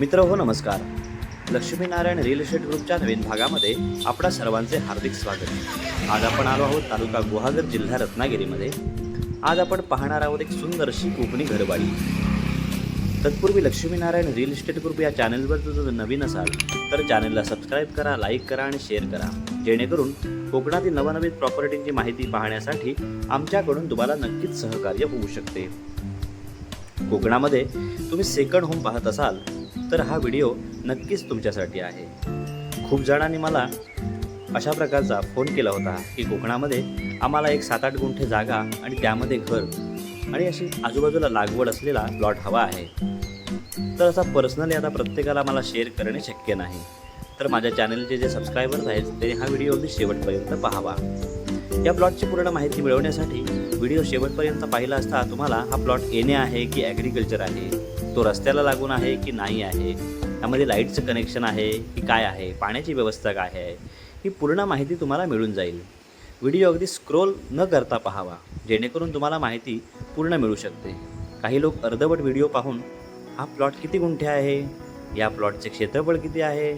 मित्र हो नमस्कार. लक्ष्मीनारायण रिअल इस्टेट ग्रुपच्या नवीन भागामध्ये आपणा सर्वांचे हार्दिक स्वागत. आज आपण आलो आहोत तालुका गुहागर जिल्हा रत्नागिरीमध्ये. आज आपण पाहणार आहोत एक सुंदर अशी कोकणी घरबाडी तत्पूर्वी लक्ष्मीनारायण रिअल इस्टेट ग्रुप या चॅनलवर जर नवीन असाल तर चॅनलला सबस्क्राईब करा लाईक करा आणि शेअर करा. जेणेकरून कोकणातील नवनवीन प्रॉपर्टींची माहिती पाहण्यासाठी आमच्याकडून तुम्हाला नक्कीच सहकार्य होऊ शकते. कोकणामध्ये तुम्ही सेकंड होम पाहत असाल तर हा व्हिडिओ नक्कीच तुमच्यासाठी आहे. खूप जणांनी मला अशा प्रकारचा फोन केला होता की कोकणामध्ये आम्हाला एक सात आठ गुंठे जागा आणि त्यामध्ये घर आणि अशी आजूबाजूला लागवड असलेला प्लॉट हवा आहे. तर असा पर्सनली आता प्रत्येकाला मला शेअर करणे शक्य नाही. तर माझ्या चॅनलचे जे सबस्क्रायबर्स आहेत ते हा व्हिडिओ अगदी शेवटपर्यंत पाहावा. या प्लॉटची पूर्ण माहिती मिळवण्यासाठी व्हिडिओ शेवटपर्यंत पाहिला असता तुम्हाला हा प्लॉट येणे आहे की ॲग्रिकल्चर आहे? तो रस्त्याला लागून आहे की नाही आहे? त्यामध्ये लाईटचं कनेक्शन आहे की काय आहे? पाण्याची व्यवस्था काय आहे? ही पूर्ण माहिती तुम्हाला मिळून जाईल. व्हिडिओ अगदी स्क्रोल न करता पाहावा जेणेकरून तुम्हाला माहिती पूर्ण मिळू शकते. काही लोक अर्धवट व्हिडिओ पाहून हा प्लॉट किती गुंठे आहे? या प्लॉटचे क्षेत्रफळ किती आहे?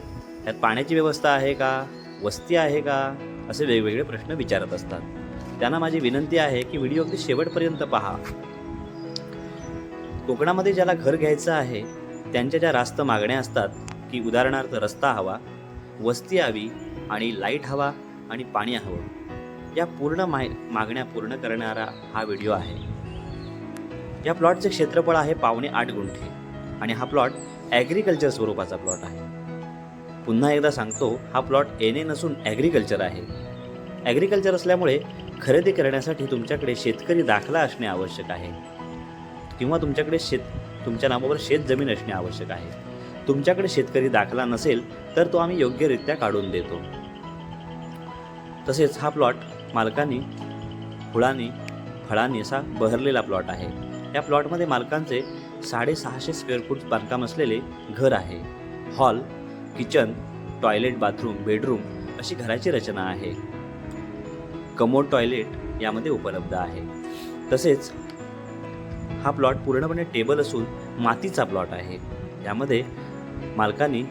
यात पाण्याची व्यवस्था आहे का? वस्ती आहे का? असे वेगवेगळे प्रश्न विचारत असतात. त्यांना माझी विनंती आहे की व्हिडिओ अगदी शेवटपर्यंत पहा. कोकणामध्ये ज्याला घर घ्यायचं आहे त्यांच्या ज्या रास्त मागण्या असतात की उदाहरणार्थ रस्ता हवा वस्ती हवी आणि लाइट हवा आणि पाणी हवं या पूर्ण माय मागण्या पूर्ण करणारा हा व्हिडिओ आहे. या प्लॉटचे क्षेत्रफळ आहे पावणे आठ गुंठे आणि हा प्लॉट ॲग्रिकल्चर स्वरूपाचा प्लॉट आहे. पुन्हा एकदा सांगतो हा प्लॉट एन ए नसून ॲग्रिकल्चर आहे. ॲग्रिकल्चर असल्यामुळे खरेदी करण्यासाठी तुमच्याकडे शेतकरी दाखला असणे आवश्यक आहे. किंवा तुमच्याकडे शेत तुमच्या नावावर शेत जमीन असणे आवश्यक आहे. तुमच्याकडे शेतकरी दाखला नसेल तर तो आम्ही योग्यरित्या काढून देतो. तसेच हा प्लॉट मालकांनी फुळांनी फळांनी असा बहरलेला प्लॉट आहे. या प्लॉटमध्ये मालकांचे साडेसहाशे स्क्वेअर फूट बांधकाम असलेले घर आहे. Hall kitchen toilet bathroom bedroom अशी घराची रचना आहे. कमोड टॉयलेट यामध्ये उपलब्ध आहे. तसेच हा प्लॉट पूर्णपणे टेबल असून मातीचा प्लॉट आहे. यामध्ये मालकांनी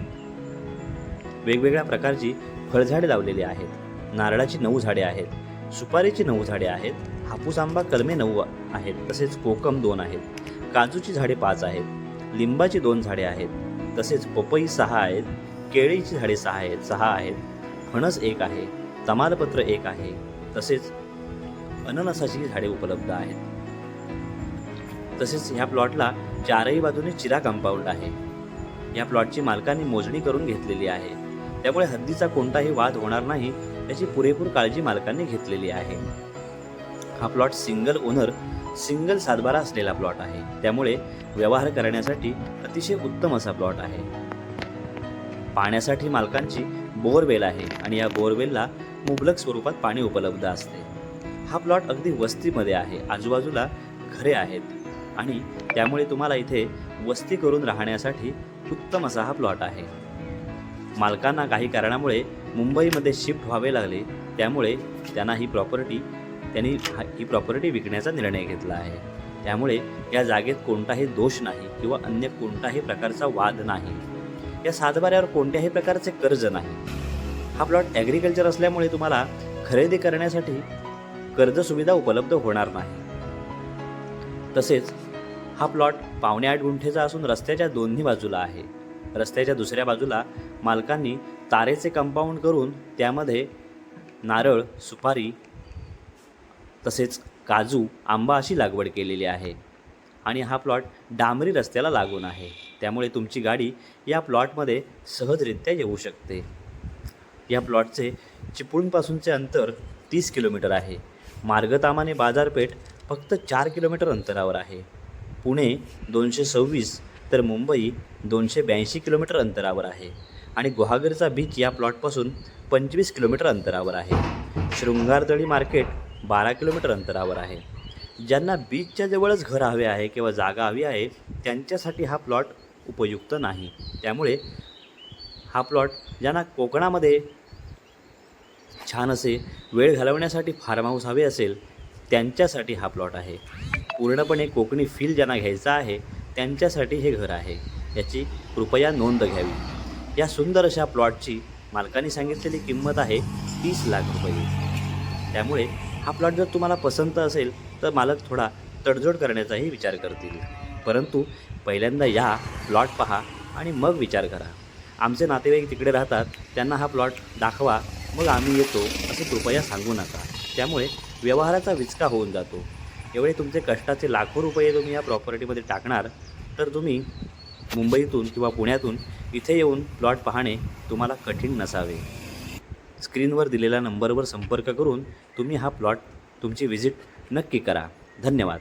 वेगवेगळ्या प्रकारची फळझाडे लावलेली आहेत. नारळाची नऊ झाडे आहेत. सुपारीची नऊ झाडे आहेत. हापूस आंबा कलमे नऊ आहेत. तसेच कोकम दोन आहेत. काजूची झाडे पाच आहेत. लिंबाची दोन झाडे आहेत. तसेच पपई सहा आहेत. केळीची झाडे सहा आहेत. सहा आहेत. फणस एक आहे. तमालपत्र एक आहे. तसेच अननसाची झाडे उपलब्ध आहेत. तसेच ह्या प्लॉटला चारही बाजूने चिरा कंपाऊंड आहे. या प्लॉटची मालकांनी मोजणी करून घेतलेली आहे. त्यामुळे हद्दीचा कोणताही वाद होणार नाही याची पुरेपूर काळजी मालकांनी घेतलेली आहे. हा प्लॉट सिंगल ओनर सिंगल सातबारा असलेला प्लॉट आहे. त्यामुळे व्यवहार करण्यासाठी अतिशय उत्तम असा प्लॉट आहे. पाण्यासाठी मालकांची बोअरवेल आहे आणि या बोअरवेलला मुबलक स्वरूपात पाणी उपलब्ध असते. हा प्लॉट अगदी वस्तीमध्ये आहे. आजूबाजूला घरे आहेत. आणि त्यामुळे तुम्हाला इथे वस्ती करून राहण्यासाठी उत्तम असा हा प्लॉट आहे. मालकांना काही कारणामुळे मुंबईमध्ये शिफ्ट व्हावे लागले त्यामुळे त्यांना ही प्रॉपर्टी त्यांनी हा- ही प्रॉपर्टी विकण्याचा निर्णय घेतला आहे. त्यामुळे या जागेत कोणताही दोष नाही किंवा अन्य कोणताही प्रकारचा वाद नाही. या सातबाऱ्यावर कोणत्याही प्रकारचे कर्ज नाही. हा प्लॉट ॲग्रिकल्चर असल्यामुळे तुम्हाला खरेदी करण्यासाठी कर्ज सुविधा उपलब्ध होणार नाही. तसेच हा प्लॉट पावणे आठ गुंठेचा असून रस्त्याच्या दोन्ही बाजूला आहे. रस्त्याच्या दुसऱ्या बाजूला मालकांनी तारेचे कंपाऊंड करून त्यामध्ये नारळ सुपारी तसेच काजू आंबा अशी लागवड केलेली आहे. आणि हा प्लॉट डांबरी रस्त्याला लागून आहे. त्यामुळे तुमची गाडी या प्लॉटमध्ये सहजरित्या येऊ शकते. या प्लॉटचे चिपळूणपासूनचे अंतर तीस किलोमीटर आहे. मार्गतामाने बाजारपेठ फक्त चार किलोमीटर अंतरावर आहे. पुणे दोनशे सव्वीस तर मुंबई दोनशे ब्याऐंशी किलोमीटर अंतरावर आहे. आणि गुहागरचा बीच या प्लॉटपासून पंचवीस किलोमीटर अंतरावर आहे. शृंगारतळी मार्केट बारा किलोमीटर अंतरावर आहे. ज्यांना बीचच्या जवळच घर हवे आहे किंवा जागा हवी आहे त्यांच्यासाठी हा प्लॉट उपयुक्त नाही. त्यामुळे हा प्लॉट ज्यांना कोकणामध्ये छान असे वेळ घालवण्यासाठी फार्म हाऊस हवे असेल त्यांच्यासाठी हा प्लॉट आहे. पूर्णपणे कोकणी फील ज्यांना घ्यायचा आहे त्यांच्यासाठी हे घर आहे. याची कृपया नोंद घ्यावी. या सुंदर अशा प्लॉटची मालकाने सांगितलेली किंमत आहे तीस लाख रुपये. त्यामुळे हा प्लॉट जर तुम्हाला पसंत असेल तर मालक थोडा तडजोड करण्याचाही विचार करतील. परंतु पहिल्यांदा या प्लॉट पहा आणि मग विचार करा. आमचे नातेवाईक तिकडे राहतात त्यांना हा प्लॉट दाखवा मग आम्ही येतो असे कृपया सांगू नका. त्यामुळे व्यवहाराचा विचका होऊन जातो. एवढे तुमचे कष्टाचे लाखो रुपये तुम्ही या प्रॉपर्टीमध्ये टाकणार तर तुम्ही मुंबईतून किंवा पुण्यातून इथे येऊन प्लॉट पाहणे तुम्हाला कठीण नसावे. स्क्रीनवर दिलेल्या नंबरवर संपर्क करून तुम्ही हा प्लॉट तुमची व्हिजिट नक्की करा. धन्यवाद.